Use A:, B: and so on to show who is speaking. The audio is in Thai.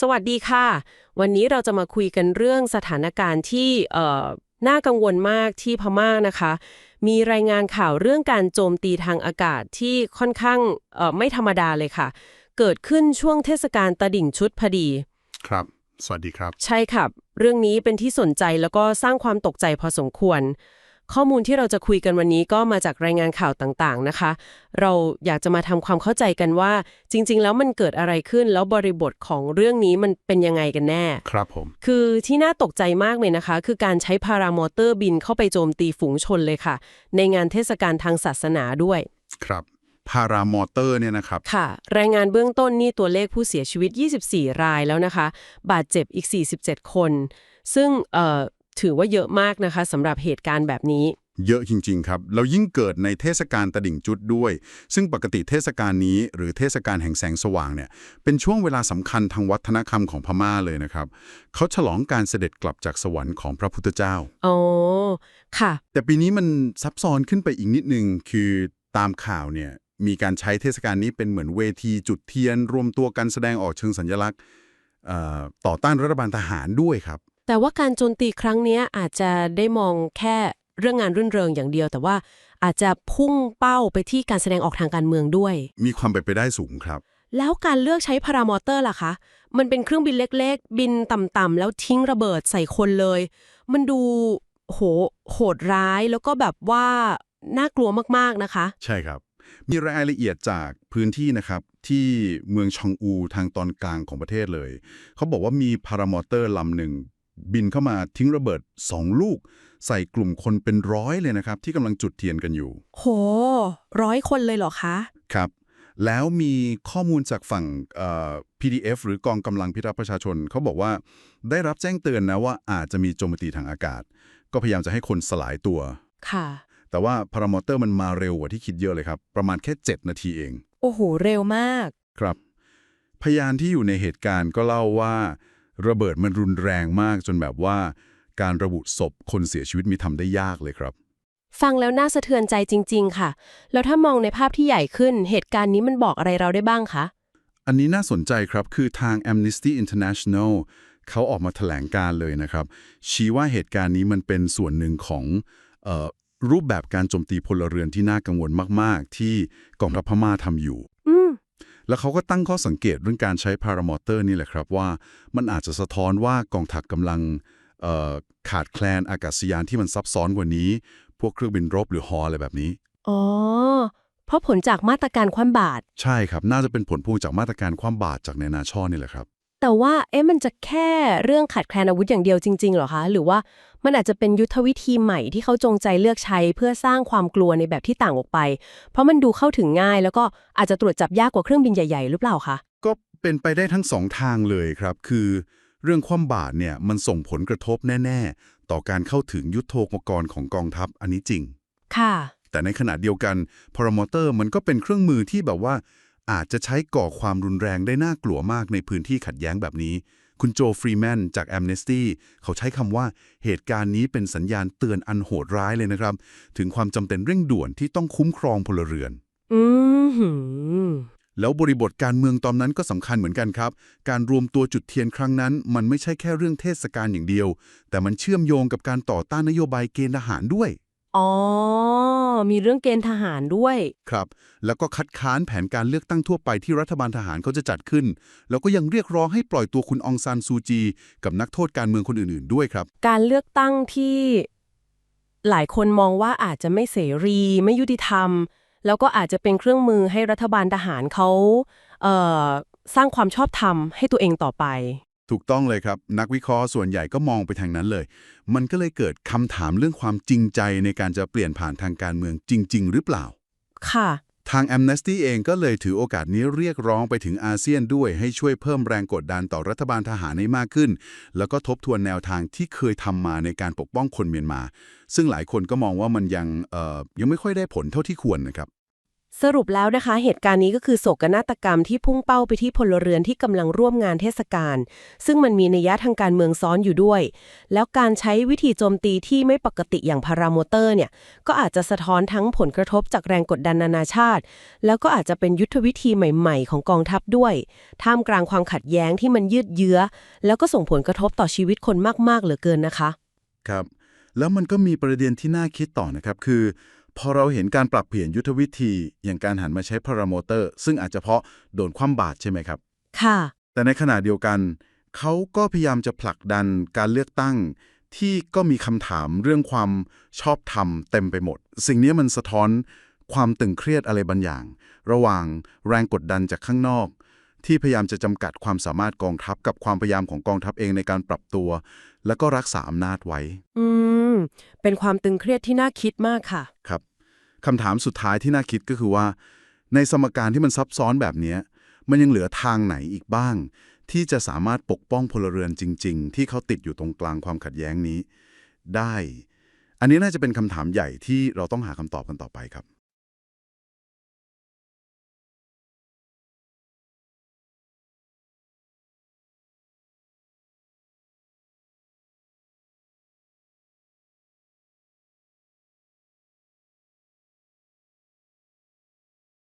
A: สวัสดีค่ะ วันนี้เราจะมาคุยกันเรื่องสถานการณ์ที่เอ่อน่ากังวลมากที่พม่านะคะ มีรายงานข่าวเรื่องการโจมตีทางอากาศที่ค่อนข้างเอ่อไม่ธรรมดาเลยค่ะ เกิดขึ้นช่วงเทศกาลตะดิ่งชุดพอดี
B: ครับ สวัสดีครับ
A: ใช่ครับ เรื่องนี้เป็นที่สนใจแล้วก็สร้างความตกใจพอสมควร ข้อมูลที่เราจะคุยกันวันนี้ก็มาจากรายงานข่าวต่างๆนะคะ เราอยากจะมาทำความเข้าใจกันว่า จริง ๆ แล้วมันเกิดอะไรขึ้นแล้วบริบทของเรื่องนี้มันเป็นยังไงกันแน่
B: ครับผม
A: คือที่น่าตกใจมากเลยนะคะ คือการใช้พารามอเตอร์บินเข้าไปโจมตีฝูงชนเลยค่ะ ในงานเทศกาลทางศาสนาด้วย
B: ครับพารามอเตอร์เนี่ยนะครับ
A: ค่ะ รายงานเบื้องต้นนี่ตัวเลขผู้เสียชีวิต 24 รายแล้วนะคะ บาดเจ็บอีก 47 คน ซึ่งเอ่อ ถือว่าเยอะมากนะคะสำหรับเหตุการณ์แบบนี้
B: เยอะจริง ๆ ครับแล้วยิ่งเกิดในเทศกาลตะดิ่งจุดด้วย ซึ่งปกติเทศกาลนี้ หรือเทศกาลแห่งแสงสว่างเนี่ย เป็นช่วงเวลาสำคัญทางวัฒนธรรมของพม่าเลยนะครับ เขาฉลองการเสด็จกลับจากสวรรค์ของพระพุทธเจ้า
A: อ๋อ ค่ะ
B: แต่ปีนี้มันซับซ้อนขึ้นไปอีกนิดนึง คือตามข่าวเนี่ย มีการใช้เทศกาลนี้เป็นเหมือนเวทีจุดเทียน รวมตัวกันแสดงออกเชิงสัญลักษณ์เอ่อต่อต้านรัฐบาลทหารด้วยครับ
A: แต่ว่าการโจมตีครั้งเนี้ยอาจจะได้มองแค่เรื่องงานรื่นเริงอย่างเดียว แต่ว่าอาจจะพุ่งเป้าไปที่การแสดงออกทางการเมืองด้วย
B: มีความเป็นไปได้สูงครับ
A: แล้วการเลือกใช้พารามอเตอร์ล่ะคะ มันเป็นเครื่องบินเล็กๆ บินต่ำๆแล้วทิ้งระเบิดใส่คนเลย มันดูโหโหดร้ายแล้วก็แบบว่าน่ากลัวมากๆนะคะ
B: ใช่ครับ มีรายละเอียดจากพื้นที่นะครับที่เมืองชองอูทางตอนกลางของประเทศเลย เขาบอกว่ามีพารามอเตอร์ลำหนึ่ง บินเข้ามาทิ้งระเบิด2ลูก ใส่กลุ่มคนเป็นร้อยเลยนะครับ ที่กำลังจุดเทียนกันอยู่
A: โห ร้อยคนเลยเหรอคะ
B: ครับ แล้วมีข้อมูลจากฝั่งเอ่อ PDF หรือกองกำลังพิทักษ์ประชาชน เขาบอกว่าได้รับแจ้งเตือนนะว่าอาจจะมีโจมตีทางอากาศ ก็พยายามจะให้คนสลายตัว
A: ค่ะ
B: แต่ว่าพารามอเตอร์มันมาเร็วกว่าที่คิดเยอะเลยครับ ประมาณแค่ 7 นาทีเอง
A: โอ้โห เร็วมาก
B: ครับ พยานที่อยู่ในเหตุการณ์ก็เล่าว่า ระเบิดมันรุนแรงมากจนแบบว่า การระบุศพคนเสียชีวิตมีทำได้ยากเลยครับ
A: ฟังแล้วน่าสะเทือนใจจริง ๆ ค่ะ แล้วถ้ามองในภาพที่ใหญ่ขึ้น เหตุการณ์นี้มันบอกอะไรเราได้บ้างคะ
B: อันนี้น่าสนใจครับคือทาง Amnesty International เขาออกมาแถลงการเลยนะครับ ชี้ว่าเหตุการณ์นี้มันเป็นส่วนหนึ่งของเออรูปแบบการโจมตีพลเรือนที่น่ากังวลมาก ๆ ที่กองทัพพม่าทำอยู่
A: อืม
B: แล้วเขาก็ตั้งข้อสังเกตเรื่องการใช้พารามอเตอร์นี่แหละครับว่า มันอาจจะสะท้อนว่ากองทัพกำลังเอ่อขาดแคลนอากาศยานที่มันซับซ้อนกว่านี้ พวกเครื่องบินรบหรือฮออะไรแบบนี้
A: อ๋อ เพราะผลจากมาตรการคว่ำบาตร
B: ใช่ครับ น่าจะเป็นผลพวงจากมาตรการความบาดจากในนาช่อนี่แหละครับ
A: แต่ว่าเอ๊ะมันจะแค่เรื่องขาดแคลนอาวุธอย่างเดียวจริงๆเหรอคะ หรือว่ามันอาจจะเป็นยุทธวิธีใหม่ที่เขาจงใจเลือกใช้เพื่อสร้างความกลัวในแบบที่ต่างออกไป เพราะมันดูเข้าถึงง่าย แล้วก็อาจจะตรวจจับยากกว่าเครื่องบินใหญ่ๆหรือเปล่าคะ
B: ก็เป็นไปได้ทั้งสองทางเลยครับ คือเรื่องความบาดเนี่ยมันส่งผลกระทบแน่ ๆ ต่อการเข้าถึงยุทโธปกรณ์ของกองทัพอันนี้จริง
A: ค่ะ
B: แต่ในขณะเดียวกันพารามอเตอร์มันก็เป็นเครื่องมือที่แบบว่า อาจจะใช้ก่อความรุนแรงได้น่ากลัวมากในพื้นที่ขัดแย้งแบบนี้ คุณโจฟรีแมนจาก Amnesty เขาใช้คำว่าเหตุการณ์นี้เป็นสัญญาณเตือนอันโหดร้ายเลยนะครับ ถึงความจำเป็นเร่งด่วนที่ต้องคุ้มครองพลเรือน
A: อืมหืม
B: แล้วบริบทการเมืองตอนนั้นก็สำคัญเหมือนกันครับ การรวมตัวจุดเทียนครั้งนั้น มันไม่ใช่แค่เรื่องเทศกาลอย่างเดียว แต่มันเชื่อมโยงกับการต่อต้านนโยบายเกณฑ์ทหารด้วย
A: อ๋อ มีเรื่องเกณฑ์ทหารด้วย
B: ครับ แล้วก็คัดค้านแผนการเลือกตั้งทั่วไปที่รัฐบาลทหารเขาจะจัดขึ้น แล้วก็ยังเรียกร้องให้ปล่อยตัวคุณองซานซูจี กับนักโทษการเมืองคนอื่นๆ ด้วยครับ
A: การเลือกตั้งที่หลายคนมองว่าอาจจะไม่เสรีไม่ยุติธรรม แล้วก็อาจจะเป็นเครื่องมือให้รัฐบาลทหารเขาเอ่อสร้างความชอบธรรมให้ตัวเองต่อไป
B: ถูกต้องเลยครับ นักวิเคราะห์ส่วนใหญ่ก็มองไปทางนั้นเลย มันก็เลยเกิดคำถามเรื่องความจริงใจในการจะเปลี่ยนผ่านทางการเมืองจริง ๆ หรือเปล่า
A: ค่ะ
B: ทาง Amnesty เองก็เลยถือโอกาสนี้เรียกร้องไปถึงอาเซียนด้วยให้ช่วยเพิ่มแรงกดดันต่อรัฐบาลทหารให้มากขึ้น แล้วก็ทบทวนแนวทางที่เคยทำมาในการปกป้องคนเมียนมา ซึ่งหลายคนก็มองว่ามันยังเอ่อยังไม่ค่อยได้ผลเท่าที่ควรนะครับ
A: สรุปแล้วนะคะ เหตุการณ์นี้ก็คือโศกนาฏกรรมที่พุ่งเป้าไปที่พลเรือนที่กำลังร่วมงานเทศกาลซึ่งมันมีนัยยะทางการเมืองซ้อนอยู่ด้วย แล้วการใช้วิธีโจมตีที่ไม่ปกติอย่างพารามอเตอร์เนี่ย ก็อาจจะสะท้อนทั้งผลกระทบจากแรงกดดันนานาชาติ แล้วก็อาจจะเป็นยุทธวิธีใหม่ ๆ ของกองทัพด้วย ท่ามกลางความขัดแย้งที่มันยืดเยื้อ แล้วก็ส่งผลกระทบต่อชีวิตคนมากๆเหลือเกินนะคะ
B: ครับ แล้วมันก็มีประเด็นที่น่าคิดต่อนะครับคือ พอเราเห็นการปรับเปลี่ยนยุทธวิธี อย่างการหันมาใช้พารามอเตอร์ ซึ่งอาจจะเพราะโดนคว่ำบาตรใช่ไหมครับ
A: ค่ะ
B: แต่ในขณะเดียวกัน เขาก็พยายามจะผลักดันการเลือกตั้ง ที่ก็มีคำถามเรื่องความชอบธรรมเต็มไปหมด สิ่งนี้มันสะท้อนความตึงเครียดอะไรบางอย่าง ระหว่างแรงกดดันจากข้างนอก ที่พยายามจะจำกัดความสามารถกองทัพกับความพยายามของกองทัพเองในการปรับตัว แล้วก็รักษาอำนาจไว้
A: อืม เป็นความตึงเครียดที่น่าคิดมากค่ะ
B: ครับคำถามสุดท้ายที่น่าคิดก็คือว่า ในสมการที่มันซับซ้อนแบบเนี้ยมันยังเหลือทางไหนอีกบ้าง ที่จะสามารถปกป้องพลเรือนจริง ๆ ที่เขาติดอยู่ตรงกลางความขัดแย้งนี้ ได้ อันนี้น่าจะเป็นคำถามใหญ่ที่เราต้องหาคำตอบกันต่อไปครับ